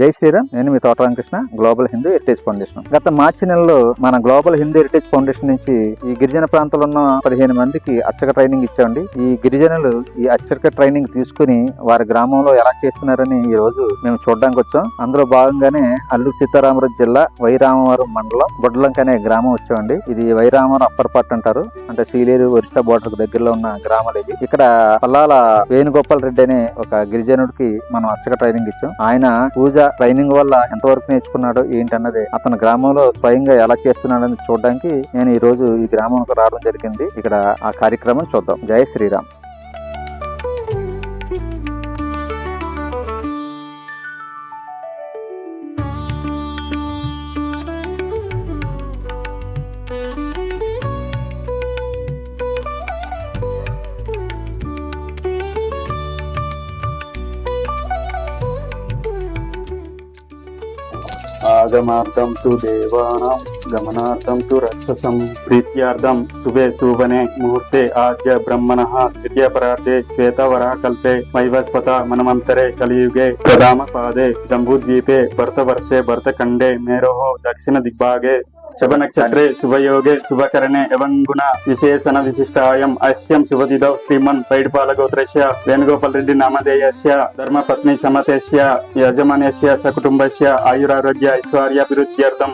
జై శ్రీరామ్. నేను మీ Thota Ramakrishna global Hindu heritage foundation గత మార్చి నెలలో మన గ్లోబల్ హిందూ హెరిటేజ్ ఫౌండేషన్ నుంచి ఈ గిరిజన ప్రాంతంలో ఉన్న పదిహేను మందికి అర్చక ట్రైనింగ్ ఇచ్చామండి. ఈ గిరిజనులు ఈ అర్చక ట్రైనింగ్ తీసుకుని వారి గ్రామంలో ఎలా చేస్తున్నారని ఈ రోజు మేము చూడడానికి వచ్చాం. అందులో భాగంగానే అల్లూరు సీతారామరాజు జిల్లా వైరామవరం మండలం బొడ్లంక అనే గ్రామం వచ్చామండి. ఇది వైరామవరం అప్పర్ పార్ట్ అంటారు. అంటే సీలేరు ఒరిస్సా బోర్డర్ దగ్గరలో ఉన్న గ్రామాలు ఇది. ఇక్కడ పల్లాల వేణుగోపాల్ రెడ్డి అనే ఒక గిరిజనుడికి మనం అర్చక ట్రైనింగ్ ఇచ్చాం. ఆయన పూజ ట్రైనింగ్ వల్ల ఎంతవరకు నేర్చుకున్నాడో ఏంటన్నది అతను గ్రామంలో స్వయంగా ఎలా చేస్తున్నాడని చూడడానికి నేను ఈ రోజు ఈ గ్రామంకు రావడం జరిగింది. ఇక్కడ ఆ కార్యక్రమం చూద్దాం. జయ శ్రీరామ్. ఆగమార్థం తు దేవానాం గమనార్థం తు రక్షసం ప్రీత్యార్థం శుభే శుభనే ముహూర్తే ఆద్య బ్రహ్మణ ద్వితీయ పరార్థే శ్వేతవరాకల్పే వైవస్వత మనమంతరే కలియుగే ప్రధామ పాదే జంబూద్వీపే భరతవర్షే భరతఖండే మేరోహో దక్షిణ దిగ్భాగే శుభ నక్షత్రే శుభయోగే శుభకరణే ఎవం గుణ విశేషణ విశిష్టాయం అహ్యం శుభదిదౌ శ్రీమన్ పైడిపాల పైడిపాలగోత్రస్య వేణుగోపాల్ రెడ్డి నామధేయస్య ధర్మ పత్ని సమతేస్య యజమాన్యస్య సకుటుంబస్య ఆయురారోగ్య ఐశ్వర్యాభివృద్ధ్యర్థం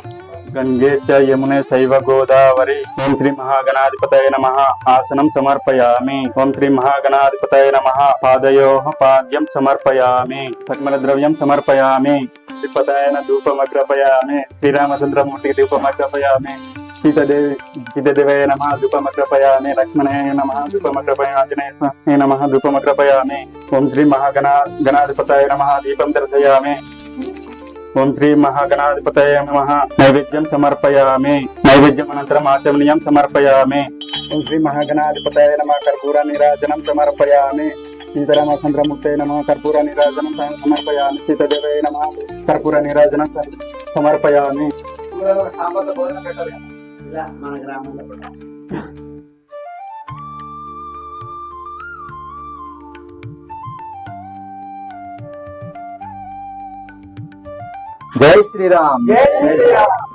గంగే యమునే శైవ గోదావరి ఓం శ్రీ మహాగణాధిపతయ నమ ఆసనం సమర్పయామి ఓం శ్రీ మహాగణాధిపతయ నమ పాదయో పాద్యం సమర్పయామి పద్మల ద్రవ్యం సమర్పయామి శ్రీపదాయన ధూపమగ్రపయామి శ్రీరామచంద్రమూర్తికి ధూపమగ్రపయామి సీతదేవి సీతదేవయ నమ ధూపమగ్రపయామి లక్ష్మణాయ నమ ధూపమగ్రపయామి ఆంజనేయ నమ ధూపమగ్రపయామి ఓం శ్రీ మహాగణ గణాధిపతాయ నమ దీపం దర్శయామి ఓం శ్రీ మహాగణాధిపతయ నమ. నైవేద్యం సమర్పయామి. నైవేద్యం అనంతరం ఆచమనీయం సమర్పయామి. ఓం శ్రీ మహాగణాధిపతయ నమ. కర్పూర నీరాజనం సమర్పయామి. సీతారామచంద్రమూర్తయ నమ. కర్పూర నీరాజనం సమర్పయామి. సీతదేవయ నమ. కర్పూర నీరాజనం సమర్పయామి. మన గ్రామంలో జై శ్రీరామ్.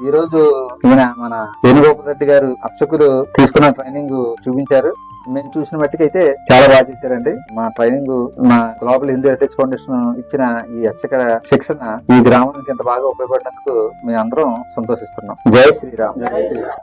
ఈ రోజు ఈయన మన వేణుగోపాల్ రెడ్డి గారు అర్చకులు తీసుకున్న ట్రైనింగ్ చూపించారు. మేము చూసిన మట్టుకు అయితే చాలా బాగా చేశారండి. మా ట్రైనింగ్ మా గ్లోబల్ హిందూ హెరిటేజ్ ఫౌండేషన్ ఇచ్చిన ఈ అర్చక శిక్షణ ఈ గ్రామానికి ఇంత బాగా ఉపయోగపడినందుకు మేము అందరం సంతోషిస్తున్నాం. జై శ్రీరామ్. జై శ్రీరామ్.